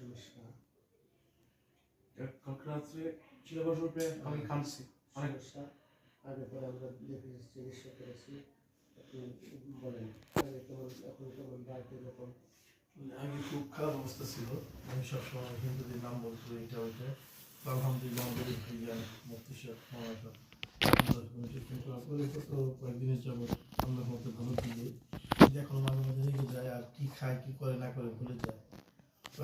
সমস্যা কালকে রাত্রে চিলাবাস উপরে আমি কাঁদছি অনেক সমস্যা আগে পরে আমরা দেখে চিকিৎসা করেছি। আপনি বলেন আগে কেমন এখন কেমন বাড়িতে যখন আগে খুব খারাপ অবস্থা ছিল। আমি সবসময় হিন্দুদের নাম বলতো এটা ওইটা। আলহামদুলিল্লাহ আমাদের ভাইয়া মুক্তি তো কয়েকদিনের যাবত ভালো এখন মাঝে মাঝে রেগে যায় আর কি খায় কি করে না করে ভুলে যায়। তো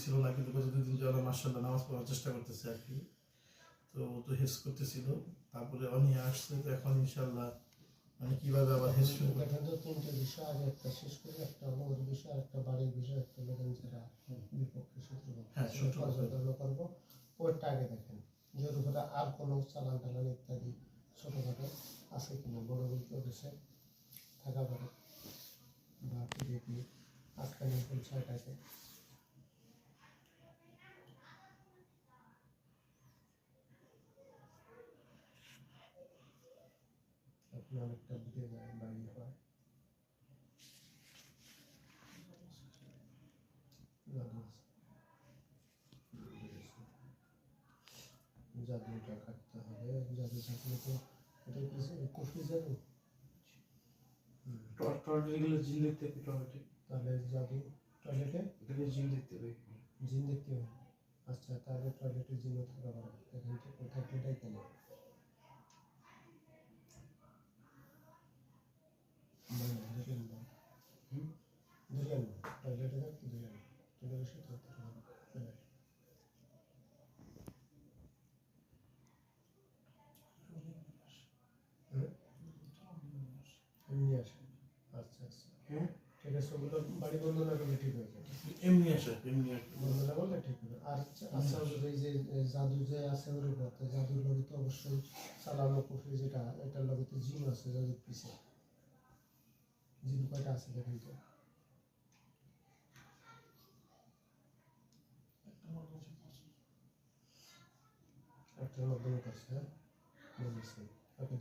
ছিল না কিন্তু গত দুদিন যারা মার্শাল্লাহ নামাজ পড়ার চেষ্টা করতেছে আর কি। তো ও তো হেস করতেছিল। তারপরে অনিয়া আসছে তো এখন ইনশাল্লাহ মানে কীভাবে আবার হেস শুরু করে তিনটে বিষয় আগে একটা শেষ করে একটা মোর বিষয় একটা বাড়ির বিষয় একটা লোকেন যারা বিপক্ষে শত্রু হ্যাঁ, শত্রু। করব। ওইটা আগে দেখেন যেহেতু আর কোনো চালান টালান ইত্যাদি ছোটোখাটো আছে কিনা বড় বলতে দেশে থাকা পারে বা টিডিপি আটকানি ফুল ছয়টাকে আপনি অনেকটা দূরে যায় বাড়ি হয় জাদুটা কাটতে হবে জাদু থাকলে তো এটা কি কুফরি জাদু তাহলে জাদু টয়লেটে এখানে জিন দেখতে হবে জিন আচ্ছা তাহলে টয়লেটে জিনও থাকা পারে এখান থেকে থাকলে এটাই কেন ধরে আনব হুম? ধরে আনব টয়লেটে থাকতে ধরে আনব চলে বসে তো চলে আসো। হুম? এমনি আসে। আচ্ছা আচ্ছা। হ্যাঁ? ঠিক আছে ওগুলো বাড়ি বন্ধ না করলে ঠিক হয়ে যাবে? এমনি আসে এমনি বন্ধ না করলে ঠিক হবে আর আচ্ছা এই যে জাদু যে আছে ওর উপর জাদুর লগে তো অবশ্যই সালামো কুফরি যেটা এটার লগে তো জিন আছে জাদুর পিছে। জিন কয়টা আছে দেখেন তো? একটার মাধ্যমে করছে হ্যাঁ? বুঝেছি ওকে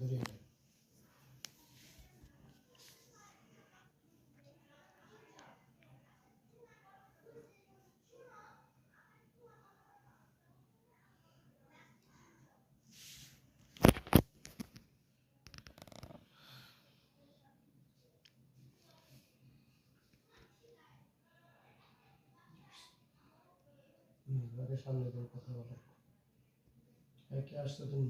আগে সামনে করে কথা বলো। হ্যাঁ কে তুমি?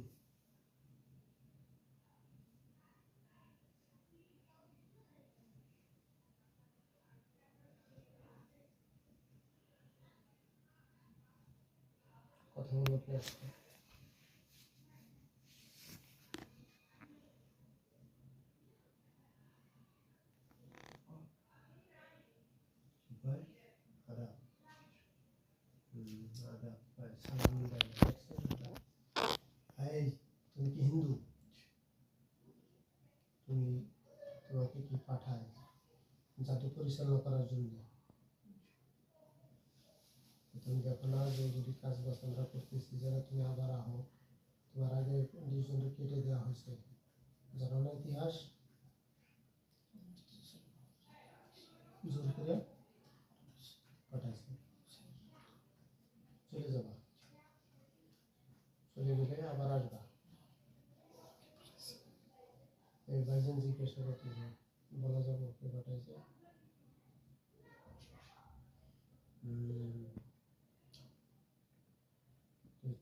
কথা তুমি তোমাকে কি পাঠায়? জাদু পরিচালনা করার জন্য। তুমি দেখো না যে যদি কাজ বাজ আমরা করতেছি যারা তুমি আবার আহো। তোমার আগে দুইজনকে কেটে দেওয়া হয়েছে। জানো না ইতিহাস জোর করে পাঠাইছে চলে যাবা চলে গেলে আবার আসবা এই ভাইজান জিজ্ঞাসা করতে যে বলা যাব কে পাঠাইছে।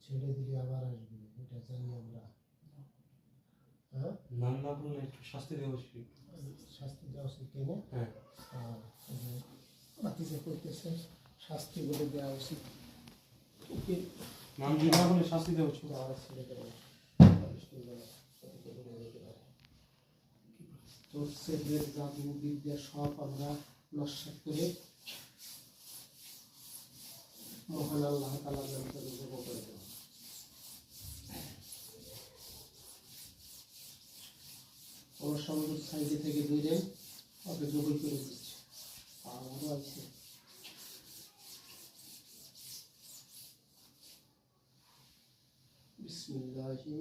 ছেড়ে দিলে আবার আসবে এটা জানি আমরা। হ্যাঁ? নাম না বললে একটু শাস্তি দেওয়া উচিত। শাস্তি দেওয়া উচিত তাই না? হ্যাঁ। বাকি যে করতেছে শাস্তি বলে দেওয়া উচিত। ওকে। নাম না বলে শাস্তি দেওয়া উচিত। যাওয়া ছেড়ে দেবে জাদু বিদ্যা সব আমরা নস্বাত করে মহান আল্লাহ তালার নাম করে থেকে দূরে ওকে জবই করে দিচ্ছে। আরও আছে। বিসমিল্লাহি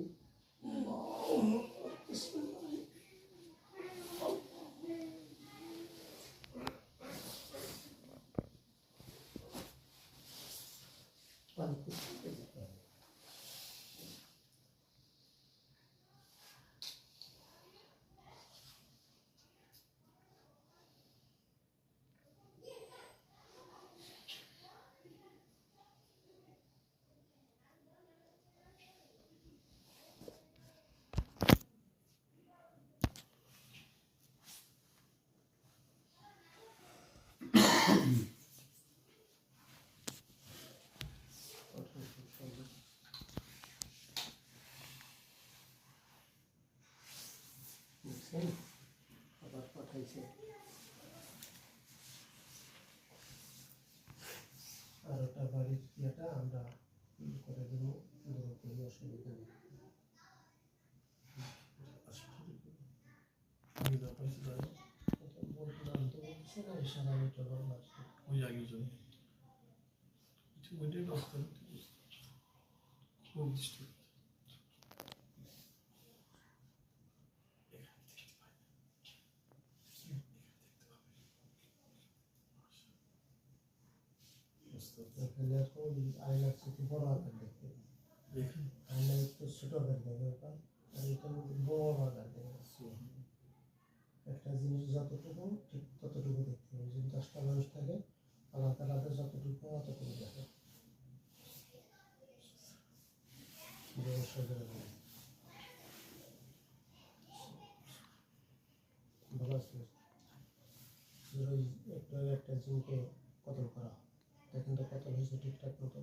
দেখছেন আবার পাঠাইছে। আর ওটা বাড়ির ইয়েটা আমরা করে দেবো করি, অসুবিধা নেই। আমি যা পাইছি তাই এটা বললাম তো, বলছে না ইশারা আমি তো বললাম ওই আগের জন্য কিছু ওইটাই রাস্তা খুব আয়নার বড় দেখতে আর মধ্যে বড় পাই। একটা জিনিস যতটুকু ঠিক ততটুকু দেখতে হবে যদি দশটা মানুষ থাকে আলাদা যতটুকু অতটুকু দেখে। ভালো আছে একটা জিনকে কতল করা হয় কিন্তু কত হয়েছে ঠিকঠাক মতো